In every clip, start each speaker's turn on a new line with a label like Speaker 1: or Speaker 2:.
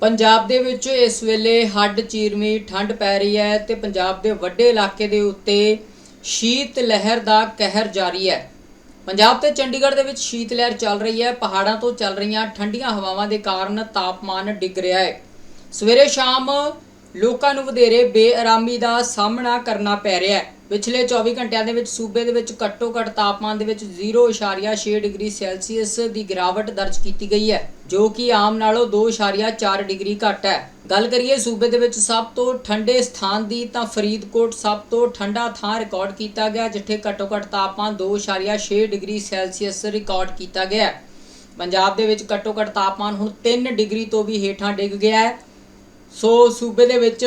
Speaker 1: ਪੰਜਾਬ ਦੇ ਵਿੱਚ ਇਸ ਵੇਲੇ ਹੱਡ ਚੀਰਵੀਂ ਠੰਡ ਪੈ ਰਹੀ ਹੈ ਤੇ ਪੰਜਾਬ ਦੇ ਵੱਡੇ ਇਲਾਕੇ ਦੇ ਉੱਤੇ ਸ਼ੀਤ ਲਹਿਰ ਦਾ ਕਹਿਰ ਜਾਰੀ ਹੈ। ਪੰਜਾਬ ਤੇ ਚੰਡੀਗੜ੍ਹ ਦੇ ਵਿੱਚ ਸ਼ੀਤ ਲਹਿਰ ਚੱਲ ਰਹੀ ਹੈ। ਪਹਾੜਾਂ ਤੋਂ ਚੱਲ ਰਹੀਆਂ ਠੰਡੀਆਂ ਹਵਾਵਾਂ ਦੇ ਕਾਰਨ ਤਾਪਮਾਨ ਡਿੱਗ ਰਿਹਾ ਹੈ। ਸਵੇਰੇ ਸ਼ਾਮ ਲੋਕਾਂ ਨੂੰ ਵਧੇਰੇ ਬੇਆਰਾਮੀ ਦਾ ਸਾਹਮਣਾ ਕਰਨਾ ਪੈ ਰਿਹਾ ਹੈ। ਪਿਛਲੇ 24 ਘੰਟਿਆਂ ਦੇ ਵਿੱਚ ਸੂਬੇ ਦੇ ਵਿੱਚ ਘੱਟੋ-ਘੱਟ ਤਾਪਮਾਨ ਦੇ ਵਿੱਚ 0.6 ਡਿਗਰੀ ਸੈਲਸੀਅਸ ਦੀ ਗਿਰਾਵਟ ਦਰਜ ਕੀਤੀ ਗਈ ਹੈ, ਜੋ ਕਿ ਆਮ ਨਾਲੋਂ 2.4 ਡਿਗਰੀ ਘੱਟ ਹੈ। ਗੱਲ ਕਰੀਏ ਸੂਬੇ ਦੇ ਵਿੱਚ ਸਭ ਤੋਂ ਠੰਡੇ ਸਥਾਨ ਦੀ ਤਾਂ ਫਰੀਦਕੋਟ ਸਭ ਤੋਂ ਠੰਡਾ ਥਾਂ ਰਿਕਾਰਡ ਕੀਤਾ ਗਿਆ, ਜਿੱਥੇ ਘੱਟੋ-ਘੱਟ ਤਾਪਮਾਨ 2.6 ਡਿਗਰੀ ਸੈਲਸੀਅਸ ਰਿਕਾਰਡ ਕੀਤਾ ਗਿਆ ਪੰਜਾਬ ਦੇ ਵਿੱਚ ਘੱਟੋ-ਘੱਟ ਤਾਪਮਾਨ ਹੁਣ 3 ਡਿਗਰੀ ਤੋਂ ਵੀ ਹੇਠਾਂ ਡਿੱਗ ਗਿਆ ਹੈ। ਸੋ ਸੂਬੇ ਦੇ ਵਿੱਚ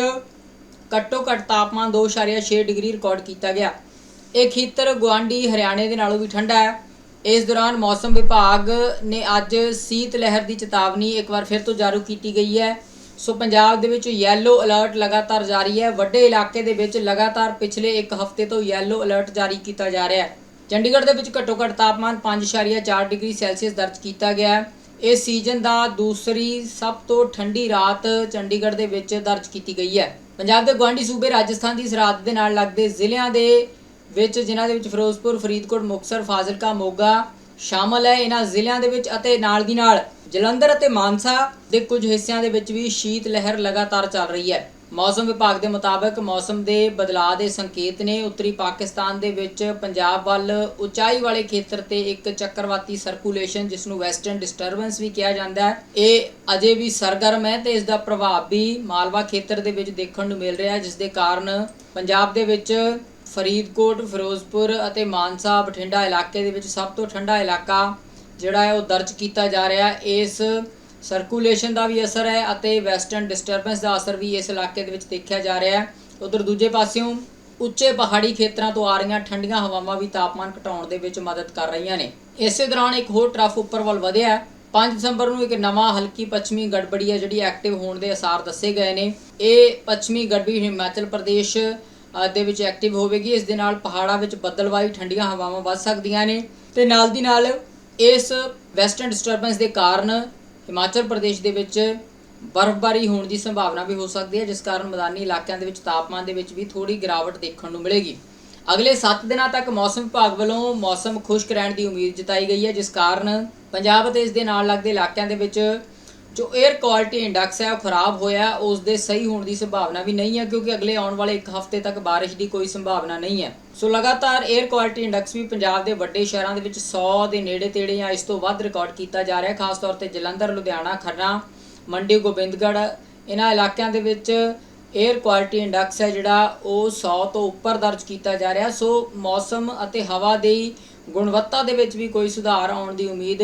Speaker 1: ਘੱਟੋ ਘੱਟ ਤਾਪਮਾਨ 2.6 ਡਿਗਰੀ ਰਿਕਾਰਡ ਕੀਤਾ ਗਿਆ। ਇਹ ਖੇਤਰ ਗੁਆਂਢੀ ਹਰਿਆਣੇ ਦੇ ਨਾਲੋਂ ਵੀ ਠੰਡਾ ਹੈ। ਇਸ ਦੌਰਾਨ ਮੌਸਮ ਵਿਭਾਗ ਨੇ ਅੱਜ ਸੀਤ ਲਹਿਰ ਦੀ ਚੇਤਾਵਨੀ ਇੱਕ ਵਾਰ ਫਿਰ ਤੋਂ ਜਾਰੀ ਕੀਤੀ ਗਈ ਹੈ। ਸੋ ਪੰਜਾਬ ਦੇ ਵਿੱਚ ਯੈਲੋ ਅਲਰਟ ਲਗਾਤਾਰ ਜਾਰੀ ਹੈ। ਵੱਡੇ ਇਲਾਕੇ ਦੇ ਵਿੱਚ ਲਗਾਤਾਰ ਪਿਛਲੇ ਇੱਕ ਹਫ਼ਤੇ ਤੋਂ ਯੈਲੋ ਅਲਰਟ ਜਾਰੀ ਕੀਤਾ ਜਾ ਰਿਹਾ ਹੈ। ਚੰਡੀਗੜ੍ਹ ਦੇ ਵਿੱਚ ਘੱਟੋ ਘੱਟ ਤਾਪਮਾਨ 5.4 ਡਿਗਰੀ ਸੈਲਸੀਅਸ ਦਰਜ ਕੀਤਾ ਗਿਆ ਹੈ। ਇਹ ਸੀਜ਼ਨ ਦਾ ਦੂਸਰੀ ਸਭ ਤੋਂ ਠੰਡੀ ਰਾਤ ਚੰਡੀਗੜ੍ਹ ਦੇ ਵਿੱਚ ਦਰਜ ਕੀਤੀ ਗਈ ਹੈ। ਪੰਜਾਬ ਦੇ ਗਵਾਂਢੀ ਸੂਬੇ ਰਾਜਸਥਾਨ ਦੀ ਸਰਹੱਦ ਦੇ ਨਾਲ ਲੱਗਦੇ ਜ਼ਿਲ੍ਹਿਆਂ ਦੇ ਵਿੱਚ, ਜਿਨ੍ਹਾਂ ਦੇ ਵਿੱਚ ਫਿਰੋਜ਼ਪੁਰ, ਫਰੀਦਕੋਟ, ਮੁਕਤਸਰ, ਫਾਜ਼ਿਲਕਾ, ਮੋਗਾ ਸ਼ਾਮਲ ਹੈ। ਇਹਨਾਂ ਜ਼ਿਲ੍ਹਿਆਂ ਦੇ ਵਿੱਚ ਅਤੇ ਨਾਲ ਦੀ ਨਾਲ ਜਲੰਧਰ ਅਤੇ ਮਾਨਸਾ ਦੇ ਕੁਝ ਹਿੱਸਿਆਂ ਦੇ ਵਿੱਚ ਵੀ ਸ਼ੀਤ ਲਹਿਰ ਲਗਾਤਾਰ ਚੱਲ ਰਹੀ ਹੈ। ਮੌਸਮ ਵਿਭਾਗ ਦੇ ਮੁਤਾਬਕ ਮੌਸਮ ਦੇ ਬਦਲਾਅ ਦੇ ਸੰਕੇਤ ਨੇ ਉੱਤਰੀ ਪਾਕਿਸਤਾਨ ਦੇ ਵਿੱਚ ਪੰਜਾਬ ਵੱਲ ਉਚਾਈ ਵਾਲੇ ਖੇਤਰ ਤੇ ਇੱਕ ਚੱਕਰਵਾਤੀ ਸਰਕੂਲੇਸ਼ਨ ਜਿਸ ਨੂੰ ਵੈਸਟਰਨ ਡਿਸਟਰਬੈਂਸ ਵੀ ਕਿਹਾ ਜਾਂਦਾ ਹੈ। ਇਹ ਅਜੇ ਵੀ ਸਰਗਰਮ ਹੈ ਤੇ ਇਸ ਦਾ ਪ੍ਰਭਾਵ ਵੀ ਮਾਲਵਾ ਖੇਤਰ ਦੇ ਵਿੱਚ ਦੇਖਣ ਨੂੰ ਮਿਲ ਰਿਹਾ ਹੈ, ਜਿਸ ਦੇ ਕਾਰਨ ਪੰਜਾਬ ਦੇ ਵਿੱਚ ਫਰੀਦਕੋਟ, ਫਿਰੋਜ਼ਪੁਰ ਅਤੇ ਮਾਨਸਾ, ਬਠਿੰਡਾ ਇਲਾਕੇ ਦੇ ਵਿੱਚ ਸਭ ਤੋਂ ਠੰਡਾ ਇਲਾਕਾ ਜਿਹੜਾ ਹੈ ਉਹ ਦਰਜ ਕੀਤਾ ਜਾ ਰਿਹਾ ਇਸ ਸਰਕੂਲੇਸ਼ਨ ਦਾ ਵੀ ਅਸਰ ਹੈ ਅਤੇ ਵੈਸਟਰਨ ਡਿਸਟਰਬੈਂਸ ਦਾ ਅਸਰ ਵੀ ਇਸ ਇਲਾਕੇ ਦੇ ਵਿੱਚ ਦੇਖਿਆ ਜਾ ਰਿਹਾ ਹੈ। ਉਧਰ ਦੂਜੇ ਪਾਸਿਓਂ ਉੱਚੇ ਪਹਾੜੀ ਖੇਤਰਾਂ ਤੋਂ ਆ ਰਹੀਆਂ ਠੰਡੀਆਂ ਹਵਾਵਾਂ ਵੀ ਤਾਪਮਾਨ ਘਟਾਉਣ ਦੇ ਵਿੱਚ ਮਦਦ ਕਰ ਰਹੀਆਂ ਨੇ। ਇਸੇ ਦੌਰਾਨ ਇੱਕ ਹੋਰ ਟਰਫ ਉੱਪਰ ਵੱਲ ਵਧਿਆ ਹੈ। 5 ਦਸੰਬਰ ਨੂੰ ਇੱਕ ਨਵਾਂ ਹਲਕੀ ਪੱਛਮੀ ਗੜਬੜੀ ਹੈ ਜਿਹੜੀ ਐਕਟਿਵ ਹੋਣ ਦੇ ਅਸਾਰ ਦੱਸੇ ਗਏ ਨੇ। ਇਹ ਪੱਛਮੀ ਗੜਬੜੀ ਹਿਮਾਚਲ ਪ੍ਰਦੇਸ਼ ਦੇ ਵਿੱਚ ਐਕਟਿਵ ਹੋਵੇਗੀ। ਇਸ ਦੇ ਨਾਲ ਪਹਾੜਾਂ ਵਿੱਚ ਬੱਦਲਵਾਈ ਠੰਡੀਆਂ ਹਵਾਵਾਂ ਵੱਧ ਸਕਦੀਆਂ ਨੇ। ਤੇ ਨਾਲ ਦੀ ਨਾਲ ਇਸ ਵੈਸਟਰਨ ਡਿਸਟਰਬੈਂਸ ਦੇ ਕਾਰਨ ਹਿਮਾਚਲ ਪ੍ਰਦੇਸ਼ ਦੇ ਵਿੱਚ ਬਰਫ਼ਬਾਰੀ ਹੋਣ ਦੀ ਸੰਭਾਵਨਾ ਵੀ ਹੋ ਸਕਦੀ ਹੈ, ਜਿਸ ਕਾਰਨ ਮੈਦਾਨੀ ਇਲਾਕਿਆਂ ਦੇ ਵਿੱਚ ਤਾਪਮਾਨ ਦੇ ਵਿੱਚ ਵੀ ਥੋੜੀ ਗਿਰਾਵਟ ਦੇਖਣ ਨੂੰ ਮਿਲੇਗੀ। ਅਗਲੇ 7 ਦਿਨਾਂ ਤੱਕ ਮੌਸਮ ਵਿਭਾਗ ਵੱਲੋਂ ਮੌਸਮ ਖੁਸ਼ਕ ਰਹਿਣ ਦੀ ਉਮੀਦ ਜਤਾਈ ਗਈ ਹੈ, ਜਿਸ ਕਾਰਨ ਪੰਜਾਬ ਅਤੇ ਇਸ ਦੇ ਨਾਲ ਲੱਗਦੇ ਇਲਾਕਿਆਂ ਦੇ ਵਿੱਚ ਜੋ 에ਅਰ ਕੁਆਲਿਟੀ ਇੰਡੈਕਸ ਹੈ, ਉਹ ਖਰਾਬ ਹੋਇਆ ਉਸ ਦੇ ਸਹੀ ਹੋਣ ਦੀ ਸੰਭਾਵਨਾ ਵੀ ਨਹੀਂ ਹੈ, ਕਿਉਂਕਿ ਅਗਲੇ ਆਉਣ ਵਾਲੇ ਇੱਕ ਹਫ਼ਤੇ ਤੱਕ بارش ਦੀ ਕੋਈ ਸੰਭਾਵਨਾ ਨਹੀਂ ਹੈ। ਸੋ ਲਗਾਤਾਰ 에ਅਰ ਕੁਆਲਿਟੀ ਇੰਡੈਕਸ ਵੀ ਪੰਜਾਬ ਦੇ ਵੱਡੇ ਸ਼ਹਿਰਾਂ ਦੇ ਵਿੱਚ 100 ਦੇ ਨੇੜੇ ਤੇੜੇ ਜਾਂ ਇਸ ਤੋਂ ਵੱਧ ਰਿਕਾਰਡ ਕੀਤਾ ਜਾ ਰਿਹਾ, ਖਾਸ ਤੌਰ ਤੇ ਜਲੰਧਰ, ਲੁਧਿਆਣਾ, ਖਰਨਾ, ਮੰਡੀ, ਗੋਬਿੰਦਗੜ੍ਹ ਇਹਨਾਂ ਇਲਾਕਿਆਂ ਦੇ ਵਿੱਚ 에ਅਰ ਕੁਆਲਿਟੀ ਇੰਡੈਕਸ ਹੈ ਜਿਹੜਾ ਉਹ 100 ਤੋਂ ਉੱਪਰ ਦਰਜ ਕੀਤਾ ਜਾ ਰਿਹਾ। ਸੋ ਮੌਸਮ ਅਤੇ ਹਵਾ ਦੀ ਗੁਣਵੱਤਾ ਦੇ ਵਿੱਚ ਵੀ ਕੋਈ ਸੁਧਾਰ ਆਉਣ ਦੀ ਉਮੀਦ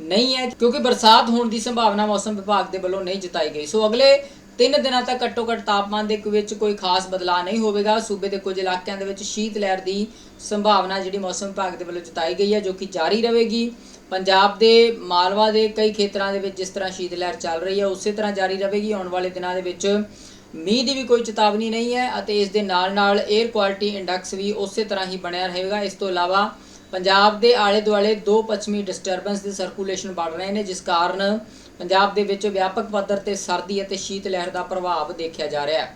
Speaker 1: ਨਹੀਂ ਹੈ, ਕਿਉਂਕਿ ਬਰਸਾਤ ਹੋਣ ਦੀ ਸੰਭਾਵਨਾ ਮੌਸਮ ਵਿਭਾਗ ਦੇ ਵੱਲੋਂ ਨਹੀਂ ਜਤਾਈ ਗਈ। ਸੋ ਅਗਲੇ 3 ਦਿਨਾਂ ਤੱਕ ਘੱਟੋ ਘੱਟ ਤਾਪਮਾਨ ਦੇ ਵਿੱਚ ਕੋਈ ਖਾਸ ਬਦਲਾਅ ਨਹੀਂ ਹੋਵੇਗਾ। ਸੂਬੇ ਦੇ ਕੁਝ ਇਲਾਕਿਆਂ ਦੇ ਵਿੱਚ ਸ਼ੀਤ ਲਹਿਰ ਦੀ ਸੰਭਾਵਨਾ ਜਿਹੜੀ ਮੌਸਮ ਵਿਭਾਗ ਦੇ ਵੱਲੋਂ ਜਤਾਈ ਗਈ ਹੈ, ਜੋ ਕਿ ਜਾਰੀ ਰਹੇਗੀ। ਪੰਜਾਬ ਦੇ ਮਾਲਵਾ ਦੇ ਕਈ ਖੇਤਰਾਂ ਦੇ ਵਿੱਚ ਜਿਸ ਤਰ੍ਹਾਂ ਸ਼ੀਤ ਲਹਿਰ ਚੱਲ ਰਹੀ ਹੈ, ਉਸੇ ਤਰ੍ਹਾਂ ਜਾਰੀ ਰਹੇਗੀ। ਆਉਣ ਵਾਲੇ ਦਿਨਾਂ ਦੇ ਵਿੱਚ ਮੀਂਹ ਦੀ ਵੀ ਕੋਈ ਚੇਤਾਵਨੀ ਨਹੀਂ ਹੈ ਅਤੇ ਇਸ ਦੇ ਨਾਲ ਨਾਲ 에ਅਰ ਕੁਆਲਿਟੀ ਇੰਡੈਕਸ ਵੀ ਉਸੇ ਤਰ੍ਹਾਂ ਹੀ ਬਣਿਆ ਰਹੇਗਾ। ਇਸ ਤੋਂ ਇਲਾਵਾ ਪੰਜਾਬ ਦੇ ਆਲੇ ਦੁਆਲੇ ਦੋ ਪੱਛਮੀ ਡਿਸਟਰਬੈਂਸ ਦੀ ਸਰਕੂਲੇਸ਼ਨ ਵੱਧ ਰਹੇ ਨੇ, ਜਿਸ ਕਾਰਨ ਪੰਜਾਬ ਦੇ ਵਿੱਚ ਵਿਆਪਕ ਪੱਧਰ ਤੇ ਸਰਦੀ ਅਤੇ ਸ਼ੀਤ ਲਹਿਰ ਦਾ ਪ੍ਰਭਾਵ ਦੇਖਿਆ ਜਾ ਰਿਹਾ ਹੈ।